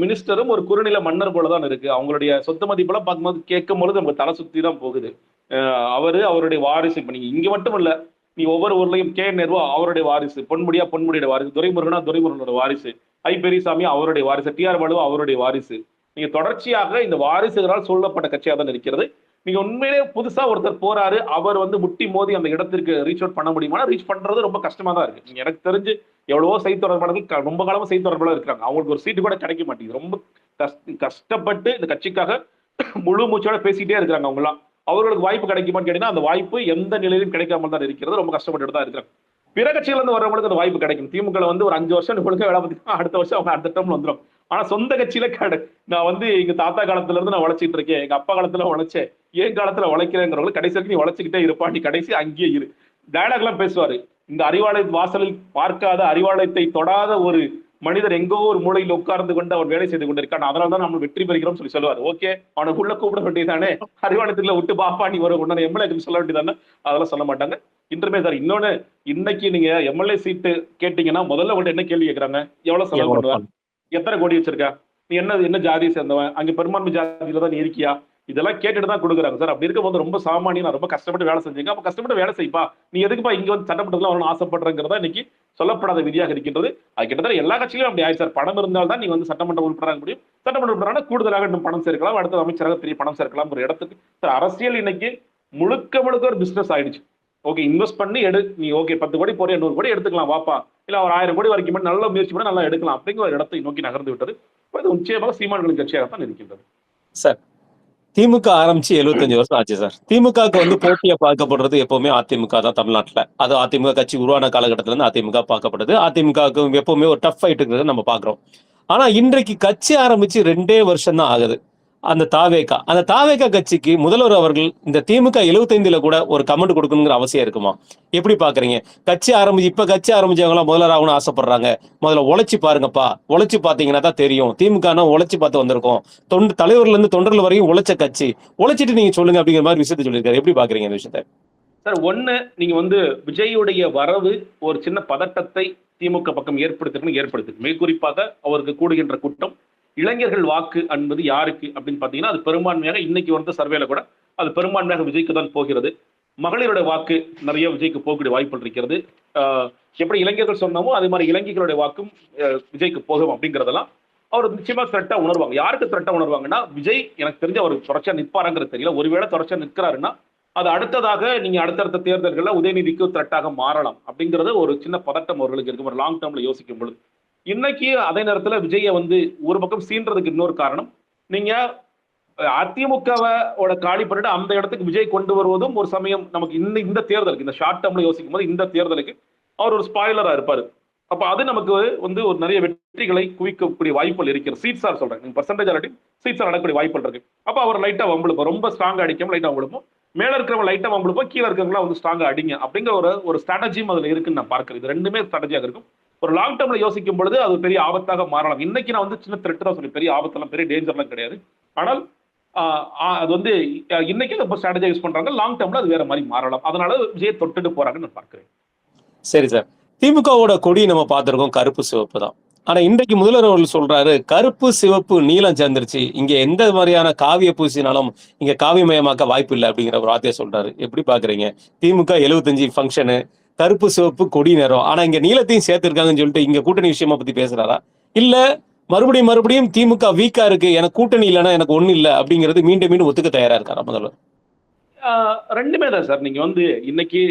மினிஸ்டரும் ஒரு குறுநில மன்னர் போலதான் இருக்கு. அவங்களுடைய சொத்து மதிப்பெல்லாம் பார்க்கும்போது கேட்கும் பொழுது நமக்கு தலை சுத்தி தான் போகுது. அஹ் அவரு அவருடைய வாரிசு. இப்ப நீங்க இங்க மட்டும் இல்ல நீ ஒவ்வொரு ஊர்லயும் கே. நேர்வா அவருடைய வாரிசு. பொன்முடியா பொன்முடியோட வாரிசு. துரைமுருகனா துரைமுருகனோட வாரிசு. ஐ. பெரியசாமி அவருடைய வாரிசு. டி. ஆர். பாலுவா அவருடைய வாரிசு. நீங்க தொடர்ச்சியாக இந்த வாரிசுகளால் சொல்லப்பட்ட கட்சியாக தான் இருக்கிறது. நீங்க உண்மையிலே புதுசா ஒருத்தர் போறாரு அவர் வந்து முட்டி மோதி அந்த இடத்திற்கு ரீச் அவுட் பண்ண முடியுமா ரீச் பண்றது ரொம்ப கஷ்டமா தான் இருக்கு. நீங்க எனக்கு தெரிஞ்சு எவ்வளவோ செய்தி தொடர்பாளர்கள் ரொம்ப காலமா செய்தி தொடர்பாளர் இருக்காங்க அவங்களுக்கு ஒரு சீட்டு கூட கிடைக்க மாட்டேங்குது. ரொம்ப கஷ்டப்பட்டு இந்த கட்சிக்காக முழு மூச்சோட பேசிட்டே இருக்கிறாங்க அவங்க எல்லாம் அவர்களுக்கு வாய்ப்பு கிடைக்குமான்னு கேட்டீங்கன்னா அந்த வாய்ப்பு எந்த நிலையிலும் கிடைக்காமல் தான் இருக்கிறது. ரொம்ப கஷ்டப்பட்டு தான் இருக்கிறாங்க. பிற கட்சியில இருந்து வரவங்களுக்கு அந்த வாய்ப்பு கிடைக்கும் திமுக வந்து ஒரு அஞ்சு வருஷம் ஒழுங்கா வேலை அடுத்த வருஷம் அவங்க அடுத்த டேர்ம்ல வந்துடும் ஆனா சொந்த கட்சியில கிடை. நான் வந்து எங்க தாத்தா காலத்துல இருந்து நான் உழைச்சிட்டு இருக்கேன். எங்க அப்பா காலத்துல உழைச்சேன். என் காலத்துல உழைக்கிறேங்கிறவங்க கடைசி வரைக்கும் நீ உழைச்சிக்கிட்டே இருப்பா. நீ கடைசி அங்கேயே இரு. டயலாக் எல்லாம் பேசுவாரு. இந்த அறிவாலய வாசலில் பார்க்காத அறிவாலயத்தை தொடாத ஒரு மனிதர் எங்கோ ஒரு மூலையில் உட்கார்ந்து கொண்டு அவர் வேலை செய்து கொண்டிருக்கான் அதனால தான் நம்ம வெற்றி பெறுகிறோம் சொல்லி சொல்லுவார். ஓகே அவனுக்கு உள்ள கூப்பிட வேண்டியதானே அறிவாலயத்துல விட்டு பாப்பா நீ வரும் உடனே எம்எல்ஏ சொல்ல வேண்டியதானே அதெல்லாம் சொல்ல மாட்டாங்க. இன்றுமே சார் இன்னொன்னு இன்னைக்கு நீங்க எம்எல்ஏ சீட்டு கேட்டீங்கன்னா முதல்ல உங்கள்ட்ட என்ன கேள்வி கேக்குறாங்க? எவ்வளவு செலவு பண்ணுவாங்க எத்தனை கோடி வச்சிருக்க? நீ என்ன என்ன ஜாதியை சேர்ந்தவன்? அங்க பெரும்பான்மை ஜாதியில தான் நீ இருக்கியா? இதெல்லாம் கேட்டுட்டு தான் கொடுக்குறாங்க. சார் அப்படி இருக்கும்போது ரொம்ப சாமானியம் நான் ரொம்ப கஷ்டப்பட்டு வேலை செஞ்சீங்க. அப்ப கஷ்டப்பட்டு வேலை செய்ப்பா. நீ எதுக்குப்பா இங்க வந்து சட்டமன்றத்தில் வரணும் ஆசைப்படுறங்கிறதா இன்னைக்கு சொல்லப்படாத விதியாக இருக்கின்றது. அது கிட்டத்தட்ட எல்லா கட்சியிலும் அப்படி ஆயிடுச்சு சார். பணம் இருந்தால் தான் நீ வந்து சட்டமன்ற உறுப்பினராக முடியும். சட்டமன்ற உறுப்பினரான கூடுதலாக இன்னும் பணம் சேர்க்கலாம். அடுத்த அமைச்சராக பெரிய பணம் சேர்க்கலாம் ஒரு இடத்துக்கு. சார் அரசியல் இன்னைக்கு முழுக்க முழுக்க ஒரு பிசினஸ் ஆயிடுச்சு. ஓகே இன்வெஸ்ட் பண்ணி எடு. நீ ஓகே பத்து கோடி போறிய நூறு கோடி எடுத்துக்கலாம் வாப்பா. இல்ல ஒரு ஆயிரம் கோடி வரைக்கும் மட்டும் நல்ல முயற்சி பண்ண நல்லா எடுக்கலாம் அப்படிங்கிற ஒரு இடத்தை நோக்கி நகர்ந்து விட்டது. இப்போ இது நிச்சயமாக சீமான்களின் கட்சியாகத்தான் இருக்கின்றது. சார் திமுக ஆரம்பிச்சு 75 வருஷம் ஆச்சு சார். திமுகவுக்கு வந்து போட்டியா பார்க்கப்படுறது எப்பவுமே அதிமுக தான் தமிழ்நாட்டுல. அது அதிமுக கட்சி உருவான காலகட்டத்துல இருந்து அதிமுக பார்க்கப்படுது அதிமுகவுக்கு எப்பவுமே ஒரு டஃப் ஆயிட்டு இருக்கிறத நம்ம பாக்குறோம் ஆனா இன்றைக்கு கட்சி ஆரம்பிச்சு ரெண்டே வருஷம் தான் ஆகுது. அந்த தாவேகா. அந்த தாவேகா கட்சிக்கு முதல்வர் அவர்கள் இந்த திமுக 75 கூட ஒரு கமெண்ட் கொடுக்கணுங்கிற அவசியம் இருக்குமா? எப்படி பாக்குறீங்க? கட்சி ஆரம்பிச்சு இப்ப கட்சி ஆரம்பிச்சவங்க எல்லாம் முதல்வர் ஆகணும்னு ஆசைப்படுறாங்க. முதல்ல உழைச்சு பாருங்கப்பா. உழைச்சு பாத்தீங்கன்னா தான் தெரியும். திமுகனா உழைச்சு பார்த்து வந்திருக்கோம். தொண்டு தலைவர்ல இருந்து தொண்டர்கள் வரையும் உழைச்ச கட்சி. உழைச்சிட்டு நீங்க சொல்லுங்க அப்படிங்கிற மாதிரி விஷயத்த சொல்லியிருக்காரு. எப்படி பாக்குறீங்க இந்த விஷயத்த? சார் ஒண்ணு நீங்க வந்து விஜயுடைய வரவு ஒரு சின்ன பதட்டத்தை திமுக பக்கம் ஏற்படுத்திருக்கு ஏற்படுத்து மிக குறிப்பாக அவருக்கு கூடுகின்ற கூட்டம் இளைஞர்கள் வாக்கு என்பது யாருக்கு அப்படின்னு பாத்தீங்கன்னா அது பெரும்பான்மையாக இன்னைக்கு வந்த சர்வேல கூட அது பெரும்பான்மையாக விஜய்க்கு தான் போகிறது. மகளிருடைய வாக்கு நிறைய விஜய்க்கு போகக்கூடிய வாய்ப்புகள் இருக்கிறது. எப்படி இளைஞர்கள் சொன்னமோ அதே மாதிரி இளைஞர்களுடைய வாக்கும் விஜய்க்கு போகும் அப்படிங்கிறதெல்லாம் அவர் நிச்சயமா த்ரெட்டா உணர்வாங்க. யாருக்கு த்ரெட்டா உணர்வாங்கன்னா விஜய் எனக்கு தெரிஞ்ச அவர் தொடர்ச்சியா நிற்பாருங்கிறது தெரியல. ஒருவேளை தொடர்ச்சியா நிற்கிறாருன்னா அது அடுத்ததாக நீங்க அடுத்தடுத்த தேர்தல்களில் உதயநிதிக்கு த்ரெட்டாக மாறலாம் அப்படிங்கிறது ஒரு சின்ன பதட்டம் அவர்களுக்கு இருக்கும். ஒரு லாங் டேர்ம்ல யோசிக்கும் பொழுது. இன்னைக்கு அதே நேரத்துல விஜய வந்து ஒரு பக்கம் சீன்றதுக்கு இன்னொரு காரணம். நீங்க அதிமுகவோட காலி பண்ணிட்டு அந்த இடத்துக்கு விஜய் கொண்டு வருவதும் ஒரு சமயம் நமக்கு இந்த இந்த தேர்தலுக்கு இந்த ஷார்ட் டேர்ம்ல யோசிக்கும் போது இந்த தேர்தலுக்கு அவர் ஒரு ஸ்பாய்லரா இருப்பாரு. அப்ப அது நமக்கு வந்து ஒரு நிறைய வெற்றிகளை குவிக்கக்கூடிய வாய்ப்புகள் இருக்கிறது. சீட் சார் சொல்றேன். நீங்க பர்சன்டேஜ் ஆல்ரெடி சீட்ஸ் நடக்கக்கூடிய வாய்ப்புகள் இருக்கு. அப்ப அவர் லைட்டா வம்பளுப்போம் ரொம்ப ஸ்ட்ராங்கா அடிக்காம லைட்டா வம்பளுப்போம் மேல இருக்கிறவங்க லைட்டா வம்பளுப்போம் கீழே இருக்கிறவங்களா வந்து ஸ்ட்ராங்கா அடிங்க அப்படிங்கிற ஒரு ஒரு ஸ்ட்ராட்டஜியும் அதுல இருக்குன்னு நான் பார்க்கிறேன். இது ரெண்டுமே ஸ்ட்ராட்டஜியாக இருக்கும். ஒரு லாங் டேர்ம்ல யோசிக்கும் பொழுது அது பெரிய ஆபத்தாக மாறலாம். இன்னைக்கு நான் வந்து சின்ன த்ரெட் தான் சொல்லி பெரிய ஆபத்தெல்லாம் பெரிய டேஞ்சர்லாம் கிடையாது. ஆனால் ஆஹ் ஆஹ் அது வந்து இன்னைக்கு இப்போ ஸ்ட்ராட்டஜி யூஸ் பண்றாங்க லாங் டேர்ம்ல அது வேற மாதிரி மாறலாம். அதனால விஜய் தொட்டுட்டு போறாங்கன்னு நான் பார்க்கிறேன். சரி சார். திமுகவோட கொடி நம்ம பார்த்துருக்கோம் கருப்பு சிவப்பு தான். ஆனா இன்றைக்கு முதல்வர் அவர்கள் சொல்றாரு கருப்பு சிவப்பு நீலம் சேர்ந்துருச்சு. இங்க எந்த மாதிரியான காவிய பூசினாலும் இங்க காவியமயமாக்க வாய்ப்பு இல்லை அப்படிங்கிற ஒரு வார்த்தையை சொல்றாரு. எப்படி பாக்குறீங்க திமுக 75 ஃபங்க்ஷனு கருப்பு சிவப்பு கொடி நேரம் ஆனா இங்க நீளத்தையும் சேர்த்திருக்காங்கன்னு சொல்லிட்டு இங்க கூட்டணி விஷயமா பத்தி பேசுறாரா? இல்ல மறுபடியும் மறுபடியும் திமுக வீக்கா இருக்கு. எனக்கு கூட்டணி இல்லைன்னா எனக்கு ஒண்ணு இல்ல அப்படிங்கிறது மீண்டும் மீண்டும் ஒத்துக்க தயாரா இருக்காரா முதல்வர்? ஆஹ் ரெண்டுமே தான் சார். நீங்க வந்து இன்னைக்கு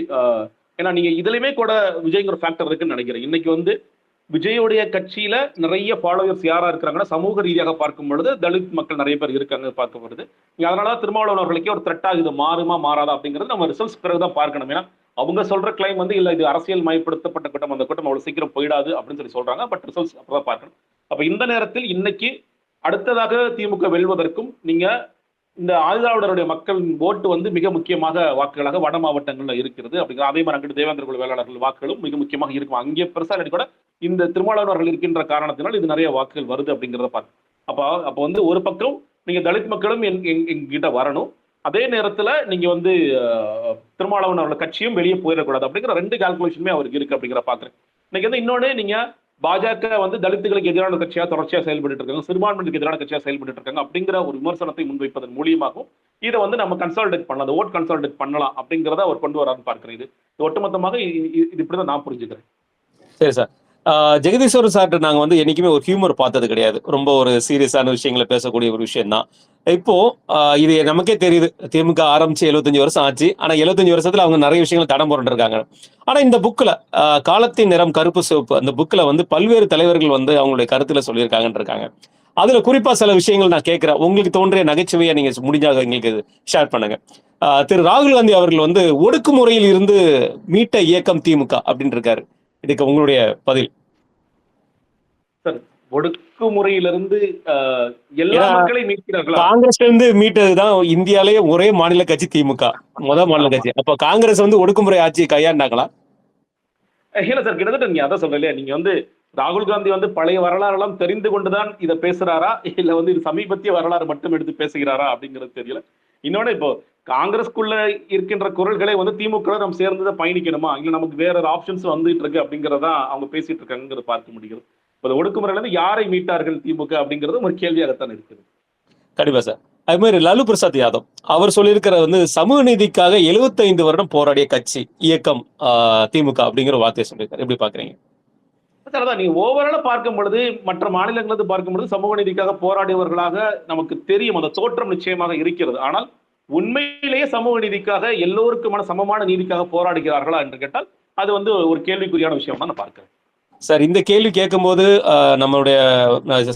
ஏன்னா நீங்க இதுலயுமே கூட விஜய்ங்கிற ஃபேக்டர் இருக்குன்னு நினைக்கிறேன். இன்னைக்கு வந்து விஜயோடைய கட்சியில நிறைய ஃபாலோவர்ஸ் யாரா இருக்கிறாங்கன்னா சமூக ரீதியாக பார்க்கும் பொழுது தலித் மக்கள் நிறைய பேர் இருக்காங்க பார்க்க நீங்க அதனால திருமாவளவன் அவர்களுக்கே ஒரு த்ரெட்டாக இது மாறுமா மாறாதா அப்படிங்கிறது நம்ம ரிசல்ட்ஸ் பிறகு தான் பார்க்கணும். ஏன்னா அவங்க சொல்ற கிளைம் வந்து இல்ல இது அரசியல் மயப்படுத்தப்பட்ட கூட்டம் அந்த கூட்டம் அவ்வளவு சீக்கிரம் போயிடாது அப்படின்னு சொல்லி சொல்றாங்க. பட் ரிசல்ட்ஸ் அப்பதான் பார்க்கணும். அப்ப இந்த நேரத்தில் இன்னைக்கு அடுத்ததாக திமுக வெல்வதற்கும் நீங்க இந்த ஆதிதிராவிடருடைய மக்கள் ஓட்டு வந்து மிக முக்கியமாக வாக்குகளாக வட மாவட்டங்களில் இருக்கிறது. அப்படிங்கிற அதே மாதிரி அங்கிட்டு தேவேந்திர குழு வேளாளர்கள் வாக்குகளும் மிக முக்கியமாக இருக்கும். அங்கே பெருசாக இல்லாட்டி கூட இந்த திருமாவளவர்கள் இருக்கின்ற காரணத்தினால் இது நிறைய வாக்குகள் வருது அப்படிங்கிறத பார்க்க அப்போ அப்போ வந்து ஒரு பக்கம் நீங்கள் தலித் மக்களும் எங்- எங்- எங்கிட்ட வரணும். அதே நேரத்தில் நீங்கள் வந்து அஹ், திருமாவளவன் கட்சியும் வெளியே போயிடக்கூடாது அப்படிங்கிற ரெண்டு கால்குலேஷனுமே அவருக்கு இருக்கு அப்படிங்கிற பார்க்குறேன் இன்னைக்கு வந்து இன்னொன்று நீங்கள் பாஜக வந்து தலித்துகளுக்கு எதிரான கட்சியா தொடர்ச்சியா செயல்பட்டு இருக்காங்க. சிறுபான்மையினருக்கு எதிரான கட்சியா செயல்பட்டு இருக்காங்க அப்படிங்கிற ஒரு விமர்சனத்தை முன்வைப்பதன் மூலியமாகவும் இதை வந்து நம்ம கன்சால்டேட் பண்ணலாம். அந்த ஓட் கன்சால்டேட் பண்ணலாம் அப்படிங்கிறத அவர் கொண்டு வரான்னு பார்க்கிறேன் இது. ஒட்டுமொத்தமாக இது இப்படிதான் நான் புரிஞ்சுக்கிறேன். சரி சார். ஆஹ் சார்ட்டு நாங்கள் நாங்க வந்து என்னைக்குமே ஒரு ஹியூமர் பார்த்தது கிடையாது. ரொம்ப ஒரு சீரியஸான விஷயங்களை பேசக்கூடிய ஒரு விஷயம் தான் இப்போ இது நமக்கே தெரியுது. திமுக ஆரம்பிச்சு 75 வருஷம் ஆச்சு. ஆனா 75 வருஷத்துல அவங்க நிறைய விஷயங்கள் தடம் போட்டுருக்காங்க ஆனா இந்த புக்ல காலத்தின் நிறம் கருப்பு சிவப்பு அந்த புக்ல வந்து பல்வேறு தலைவர்கள் வந்து அவங்களுடைய கருத்துல சொல்லியிருக்காங்கன்னு இருக்காங்க அதுல குறிப்பா சில விஷயங்கள் நான் கேட்கிறேன். உங்களுக்கு தோன்றிய நகைச்சுவையை நீங்க முடிஞ்சாக எங்களுக்கு ஷேர் பண்ணுங்க. திரு ராகுல் காந்தி அவர்கள் வந்து ஒடுக்குமுறையில் இருந்து மீட்ட இயக்கம் திமுக அப்படின்னு இருக்காரு இதுக்கு உங்களுடைய பதில். ஒடுக்குமுறையிலிருந்து அஹ், எல்லா மக்களையும் மீட்கிறார்களா? காங்கிரஸ்ல இருந்து மீட்டதுதான் இந்தியாலேயே ஒரே மாநில கட்சி திமுக. முத மாநில கட்சி. அப்ப காங்கிரஸ் வந்து ஒடுக்குமுறை ஆட்சியை கையாண்டாங்களா? இல்ல சார் கிட்டத்தட்ட நீங்க அதான் இல்லையா? நீங்க வந்து ராகுல் காந்தி வந்து பழைய வரலாறுலாம் தெரிந்து கொண்டுதான் இதை பேசுறாரா? இல்ல வந்து இது சமீபத்திய வரலாறு மட்டும் எடுத்து பேசுகிறாரா அப்படிங்கிறது தெரியல. இன்னொன்னு இப்போ காங்கிரஸ்க்குள்ள இருக்கின்ற குரல்களை வந்து திமுக நம்ம சேர்ந்து தான் பயணிக்கணுமா? இல்ல நமக்கு வேற ஒரு ஆப்ஷன்ஸ் வந்துட்டு இருக்கு அப்படிங்கறதா அவங்க பேசிட்டு இருக்காங்கிறத பார்க்க முடிகிறது. இப்போ இந்த ஒடுக்குமுறையில இருந்து யாரை மீட்டார்கள் திமுக அப்படிங்கிறது ஒரு கேள்வியாகத்தான் இருக்குது. கண்டிப்பா சார். அது மாதிரி லாலு பிரசாத் யாதவ் அவர் சொல்லியிருக்கிற வந்து சமூக நீதிக்காக 75 வருடம் போராடிய கட்சி இயக்கம் திமுக அப்படிங்கிற வார்த்தையை சொல்லியிருக்காரு. எப்படி பாக்குறீங்க அதான் நீங்க ஓவரால பார்க்கும் பொழுது மற்ற மாநிலங்களிலிருந்து பார்க்கும் பொழுது சமூக நீதிக்காக போராடியவர்களாக நமக்கு தெரியும். அந்த தோற்றம் நிச்சயமாக இருக்கிறது. ஆனால் உண்மையிலேயே சமூக நீதிக்காக எல்லோருக்குமான சமமான நீதிக்காக போராடுகிறார்களா என்று கேட்டால் அது வந்து ஒரு கேள்விக்குறியான விஷயம் நான் பார்க்கிறேன். சார் இந்த கேள்வி கேட்கும்போது நம்மளுடைய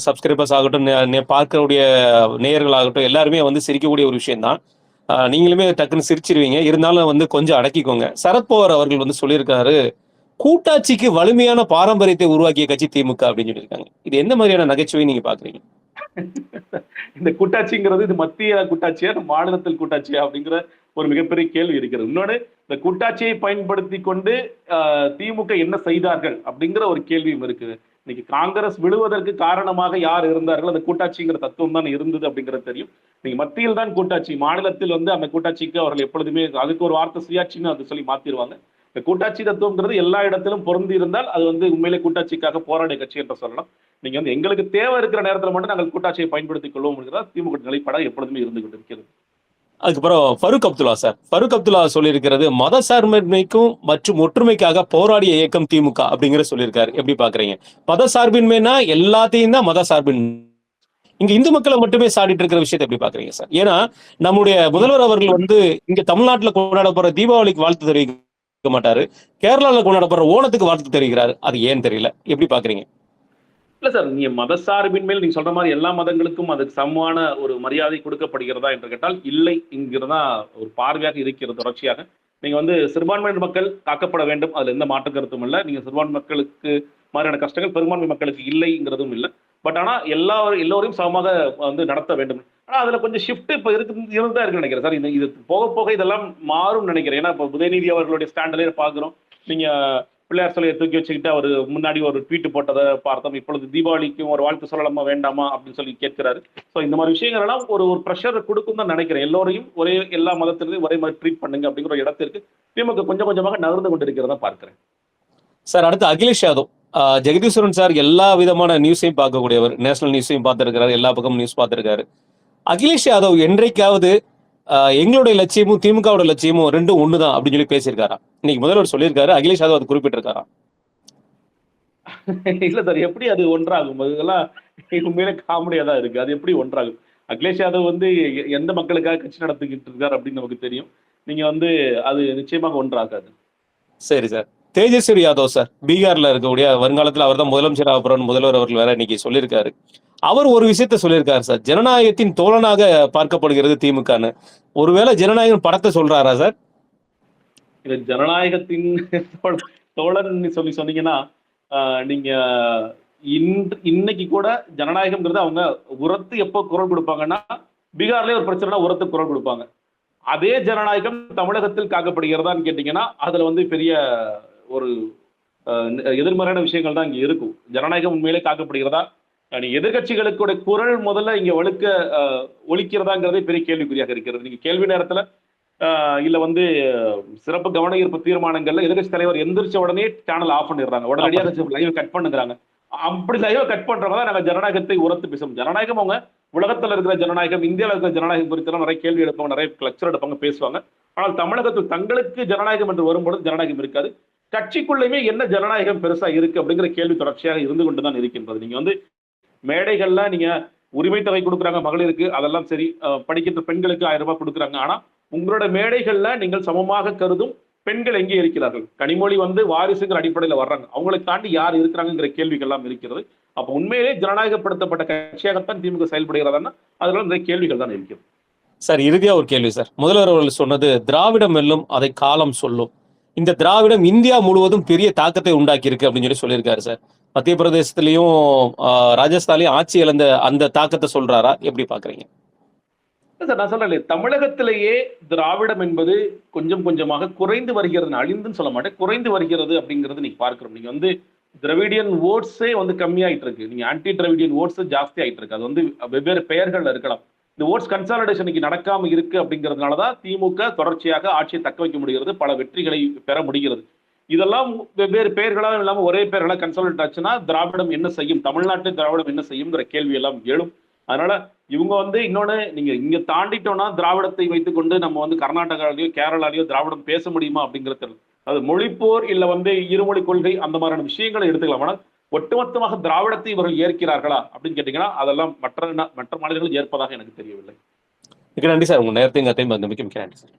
சப்ஸ்கிரைபர்ஸ் ஆகட்டும் பார்க்கக்கூடிய நேயர்கள் ஆகட்டும் எல்லாருமே வந்து சிரிக்கக்கூடிய ஒரு விஷயம் தான் நீங்களுமே டக்குன்னு சிரிச்சிருவீங்க. இருந்தாலும் வந்து கொஞ்சம் அடக்கிக்கோங்க. சரத்பவார் அவர்கள் வந்து சொல்லியிருக்காரு கூட்டாட்சிக்கு வலிமையான பாரம்பரியத்தை உருவாக்கிய கட்சி திமுக அப்படின்னு சொல்லியிருக்காங்க. இது எந்த மாதிரியான நகைச்சுவை நீங்க பாக்குறீங்க இந்த கூட்டாட்சிங்கிறது இது மத்திய கூட்டாட்சியா மாநிலத்தில் கூட்டாட்சியா அப்படிங்கிற ஒரு மிகப்பெரிய கேள்வி இருக்கிறது. இன்னொன்னு இந்த கூட்டாட்சியை பயன்படுத்தி கொண்டு திமுக என்ன செய்தார்கள் அப்படிங்கிற ஒரு கேள்வியும் இருக்குது. இன்னைக்கு காங்கிரஸ் விழுவதற்கு காரணமாக யார் இருந்தார்கள்? அந்த கூட்டாட்சிங்கிற தத்துவம் தான் இருந்தது அப்படிங்கிறது தெரியும். நீங்க மத்தியில் தான் கூட்டாட்சி மாநிலத்தில் வந்து அந்த கூட்டாட்சிக்கு அவர்கள் எப்பொழுதுமே அதுக்கு ஒரு வார்த்தை சுயாட்சின்னு அது சொல்லி மாத்திருவாங்க. இந்த கூட்டாட்சி தத்துவம்ங்கிறது எல்லா இடத்திலும் பொருந்தி இருந்தால் அது வந்து உண்மையிலே கூட்டாட்சிக்காக போராடிய கட்சி என்று சொல்லலாம். நீங்க வந்து எங்களுக்கு தேவை இருக்கிற நேரத்தில் மட்டும் நாங்கள் கூட்டாட்சியை பயன்படுத்திக் கொள்வோம் என்கிறதா திமுக நிலைப்பாடாக எப்பொழுதுமே இருந்து கொண்டிருக்கிறது. அதுக்கப்புறம் ஃபருக் அப்துல்லா சார். ஃபருக் அப்துல்லா சொல்லியிருக்கிறது மத சார்பின்மைக்கும் மற்றும் ஒற்றுமைக்காக போராடிய இயக்கம் திமுக அப்படிங்கிற சொல்லியிருக்காரு. எப்படி பாக்குறீங்க? மத சார்பின்மைனா எல்லாத்தையும் தான் மத சார்பின் இங்க இந்து மக்களை மட்டுமே சாடிட்டு இருக்கிற விஷயத்தை எப்படி பாக்குறீங்க சார்? ஏன்னா நம்முடைய முதல்வர் அவர்கள் வந்து இங்க தமிழ்நாட்டுல கொண்டாட போற தீபாவளிக்கு வாழ்த்து தெரிவிக்க மாட்டாரு. கேரளால கொண்டாட போற ஓணத்துக்கு வாழ்த்து தெரிவிக்கிறாரு. அது ஏன் தெரியல. எப்படி பாக்குறீங்க? இல்ல சார் நீங்க மத சார்பின் மேல் நீங்க சொல்ற மாதிரி எல்லா மதங்களுக்கும் அதுக்கு சமமான ஒரு மரியாதை கொடுக்கப்படுகிறதா என்று கேட்டால் இல்லை என்கிறதா ஒரு பார்வையாக இருக்கிறது தொடர்ச்சியாக. நீங்க வந்து சிறுபான்மையினர் மக்கள் காக்கப்பட வேண்டும் அதுல எந்த மாற்று கருத்தும் இல்லை. நீங்க சிறுபான்மை மக்களுக்கு மாதிரியான கஷ்டங்கள் பெரும்பான்மை மக்களுக்கு இல்லைங்கிறதும் இல்லை. பட் ஆனா எல்லா எல்லோரையும் சமமாக வந்து நடத்த வேண்டும். ஆனா அதுல கொஞ்சம் ஷிஃப்ட் இப்ப இருக்கு இருந்தா இருக்கு நினைக்கிறேன் சார். இந்த இது போக போக இதெல்லாம் மாறும் நினைக்கிறேன். ஏன்னா இப்போ உதயநிதி அவர்களுடைய ஸ்டாண்டிலே பாக்குறோம். நீங்க பிள்ளையார் சிலையை தூக்கி வச்சுக்கிட்டு அவர் முன்னாடி ஒரு ட்வீட் போட்டதை பார்த்தோம். இப்பொழுது தீபாவளிக்கும் ஒரு வாழ்த்து சொல்லலாமா வேண்டாமா அப்படின்னு சொல்லி கேட்கிறாரு. ஸோ இந்த மாதிரி விஷயங்கள் எல்லாம் ஒரு ஒரு ப்ரெஷர் கொடுக்கும் தான் நினைக்கிறேன். எல்லோரையும் ஒரே எல்லா மதத்திலையும் ஒரே மாதிரி ட்ரீட் பண்ணுங்க அப்படிங்கிற ஒரு இடத்திற்கு திமுக கொஞ்சம் கொஞ்சமாக நகர்ந்து கொண்டிருக்கிறதா பார்க்கிறேன். சார் அடுத்து அகிலேஷ் யாதவ். ஜெகதீஸ்வரன் சார் எல்லா விதமான நியூஸையும் பார்க்கக்கூடியவர். நேஷனல் நியூஸையும் பார்த்திருக்காரு எல்லா பக்கமும் நியூஸ் பார்த்துருக்காரு. அகிலேஷ் யாதவ் என்றைக்காவது எங்களுடைய லட்சியமும் திமுகவோட லட்சியமும் ரெண்டும் ஒண்ணுதான் அப்படின்னு சொல்லி பேசியிருக்காரா? இன்னைக்கு முதல்வர் சொல்லியிருக்காரு அகிலேஷ் யாதவ் அது குறிப்பிட்டிருக்காரா? இல்ல சார் எப்படி அது ஒன்றாகும்? அதெல்லாம் உண்மையிலே காமெடியா தான் இருக்கு. அது எப்படி ஒன்றாகும்? அகிலேஷ் யாதவ் வந்து எந்த மக்களுக்காக கட்சி நடத்திக்கிட்டு இருக்காரு அப்படின்னு நமக்கு தெரியும். நீங்க வந்து அது நிச்சயமாக ஒன்றாகாது. சரி சார். தேஜஸ்வரி யாதவ் சார் பீகார்ல இருக்கக்கூடிய வருங்காலத்தில் அவர் தான் முதலமைச்சர் ஆகப்படுறோம் முதல்வர் அவர்கள் வேற இன்னைக்கு சொல்லியிருக்காரு. அவர் ஒரு விஷயத்த சொல்லியிருக்காரு சார். ஜனநாயகத்தின் தோழனாக பார்க்கப்படுகிறது திமுகன்னு. ஒருவேளை ஜனநாயகம் படத்தை சொல்றாரா சார்? இது ஜனநாயகத்தின் தோழன் சொல்லி சொன்னீங்கன்னா ஆஹ், நீங்க இன்னைக்கு கூட ஜனநாயகம்ங்கிறது அவங்க உரத்து எப்போ குரல் கொடுப்பாங்கன்னா பீகார்லயே ஒரு பிரச்சனைனா உரத்து குரல் கொடுப்பாங்க. அதே ஜனநாயகம் தமிழகத்தில் காக்கப்படுகிறதான்னு கேட்டீங்கன்னா அதுல வந்து பெரிய ஒரு எதிர்மறையான விஷயங்கள் தான் இங்க இருக்கும். ஜனநாயகம் உண்மையிலே காக்கப்படுகிறதா? எதிர்கட்சிகளுக்குடைய குரல் முதல்ல இங்க ஒழுக்க ஆஹ், ஒலிக்கிறதாங்கிறதே பெரிய கேள்விக்குறியாக இருக்கிறது. நீங்க கேள்வி நேரத்துல ஆஹ் இல்ல வந்து சிறப்பு கவன ஈர்ப்பு தீர்மானங்கள்ல எதிர்கட்சி தலைவர் எந்திரிச்ச உடனே சேனல் ஆஃப் பண்ணிடுறாங்க. உடனடியாக லைவ் கட் பண்ணுங்கிறாங்க. அப்படி லைவ் கட் பண்றவங்க நாங்க ஜனநாயகத்தை உரத்து பேசுவோம். ஜனநாயகம் அவங்க உலகத்துல இருக்கிற ஜனநாயகம் இந்தியாவில் இருக்கிற ஜனநாயகம் குறித்து நிறைய கேள்வி எடுப்பாங்க நிறைய லெக்சர் எடுப்பாங்க பேசுவாங்க. ஆனால் தமிழகத்தில் தங்களுக்கு ஜனநாயகம் என்று வரும்பொழுது ஜனநாயகம் இருக்காது. கட்சிக்குள்ளேயுமே என்ன ஜனநாயகம் பெருசா இருக்கு அப்படிங்கிற கேள்வி தொடர்ச்சியாக இருந்து கொண்டுதான் இருக்கின்றது. நீங்க வந்து மேடைகள்ல நீங்க உரிமை தொகை கொடுக்குறாங்க மகளிருக்கு அதெல்லாம் சரி அஹ் படிக்கின்ற பெண்களுக்கு ஆயிரம் ரூபாய் கொடுக்குறாங்க. ஆனா உங்களோட மேடைகள்ல நீங்கள் சமமாக கருதும் பெண்கள் எங்கே இருக்கிறார்கள்? கனிமொழி வந்து வாரிசுங்கிற அடிப்படையில் வர்றாங்க. அவங்களை தாண்டி யார் இருக்கிறாங்கிற கேள்விகள் எல்லாம் இருக்கிறது. அப்போ உண்மையிலே ஜனநாயகப்படுத்தப்பட்ட கட்சியாகத்தான் திமுக செயல்படுகிறதா அதனால நிறைய கேள்விகள் தான் இருக்கிறது. சார் இறுதியா ஒரு கேள்வி சார். முதல்வர் அவர்கள் சொன்னது திராவிடம் வெல்லும் அதை காலம் சொல்லும். இந்த திராவிடம் இந்தியா முழுவதும் பெரிய தாக்கத்தை உண்டாக்கி இருக்கு அப்படின்னு சொல்லி சொல்லியிருக்காரு சார். மத்திய பிரதேசத்திலையும் ராஜஸ்தான்லயும் ஆட்சி இழந்த அந்த தாக்கத்தை சொல்றாரா? எப்படி பாக்குறீங்க? சார் நான் சொல்றேன் தமிழகத்திலேயே திராவிடம் என்பது கொஞ்சம் கொஞ்சமாக குறைந்து வருகிறது. அழிந்துன்னு சொல்ல மாட்டேன். குறைந்து வருகிறது அப்படிங்கிறது நீங்க பார்க்கிறோம் நீங்க வந்து திராவிடியன் ஓட்ஸே வந்து கம்மியாயிட்டு இருக்கு. நீங்க ஆன்டி திராவிடியன் ஓட்ஸ் ஜாஸ்தி ஆயிட்டு இருக்கு. அது வந்து வெவ்வேறு பெயர்கள்ல இருக்கலாம். இந்த ஓட்ஸ் கன்சாலிடேஷன் இன்னைக்கு நடக்காம இருக்கு அப்படிங்கிறதுனால தான் திமுக தொடர்ச்சியாக ஆட்சியை தக்க வைக்க முடிகிறது பல வெற்றிகளை பெற முடிகிறது. இதெல்லாம் வெவ்வேறு பெயர்களாக இல்லாமல் ஒரே பெயர்களாக கன்சல்ட் ஆச்சுன்னா திராவிடம் என்ன செய்யும்? தமிழ்நாட்டு திராவிடம் என்ன செய்யுங்கிற கேள்வி எல்லாம் எழும். அதனால இவங்க வந்து இன்னொன்னு நீங்க இங்க தாண்டிட்டோம்னா திராவிடத்தை வைத்துக்கொண்டு நம்ம வந்து கர்நாடகாலையோ கேரளாலயோ திராவிடம் பேச முடியுமா அப்படிங்கிறது அது மொழிப்போர் இல்லை வந்து இருமொழி கொள்கை அந்த மாதிரியான விஷயங்களை எடுத்துக்கலாம். ஆனால் ஒட்டுமொத்தமாக திராவிடத்தை இவர்கள் ஏற்கிறார்களா அப்படின்னு கேட்டீங்கன்னா அதெல்லாம் மற்ற மற்ற மாநிலங்கள் ஏற்பதாக எனக்கு தெரியவில்லை. மிக நன்றி சார். உங்க நேரத்தையும் கத்தையும் மிக்க மிக்க நன்றி சார்.